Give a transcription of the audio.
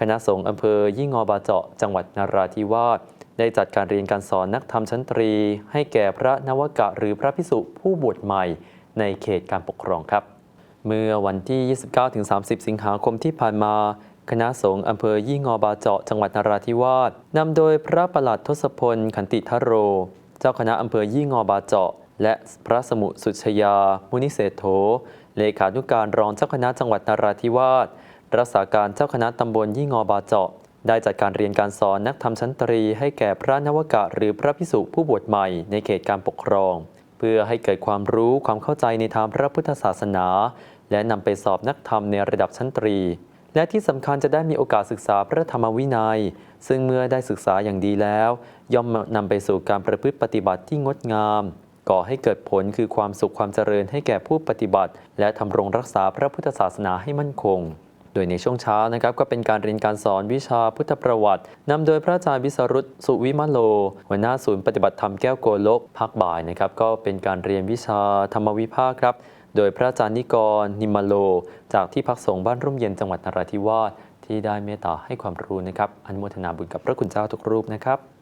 คณะสงฆ์อำเภอยี่งอบาเจาะจังหวัดนราธิวาสได้จัดการเรียนการสอนนักธรรมชั้นตรี ให้แก่พระนวกะหรือพระพิสุผู้บวชใหม่ในเขตการปกครองครับ เมื่อวันที่ 29-30 สิงหาคมที่ผ่านมาคณะสงฆ์อำเภอยี่งอบาเจาะจังหวัดนราธิวาสนำโดยพระประหลัดทศพลขันติทโร เจ้าคณะอำเภอยี่งอบาเจาะ และพระสมุสุชยา มุนิเศษโธเลขานุการรองเจ้าคณะจังหวัดนราธิวาส รักษาการเจ้าคณะตำบลยี่งอบาเจาะ ได้จัดการเรียนการสอนนักธรรมชั้นตรี ให้แก่พระนวกะหรือพระพิสุผู้บวชใหม่ในเขตการปกครอง เพื่อให้เกิดความรู้ความเข้าใจในทางพระพุทธศาสนา และนำไปสอบนักธรรมในระดับชั้นตรี และที่สำคัญจะได้มีโอกาสศึกษาพระธรรมวินัย ซึ่งเมื่อได้ศึกษาอย่างดีแล้ว ย่อมนำไปสู่การประพฤติปฏิบัติที่งดงามก่อให้เกิดผลคือความสุขความเจริญให้แก่ผู้ปฏิบัติ และทำรงรักษาพระพุทธศาสนาให้มั่นคง โดยในช่วงเช้านะครับก็เป็นการเรียนการสอนวิชาพุทธประวัตินำโดยพระอาจารย์วิสรุตสุวิมโล หัวหน้าศูนย์ปฏิบัติธรรมแก้วโกลกภาคบ่ายนะครับก็เป็นการเรียนวิชาธรรมวิภาคครับ โดยพระอาจารย์นิกร นิมโล จากที่พักสงฆ์บ้านร่มเย็นจังหวัดนราธิวาสที่ได้เมตตาให้ความรู้นะครับอนุโมทนาบุญกับพระคุณเจ้าทุกรูปนะครับ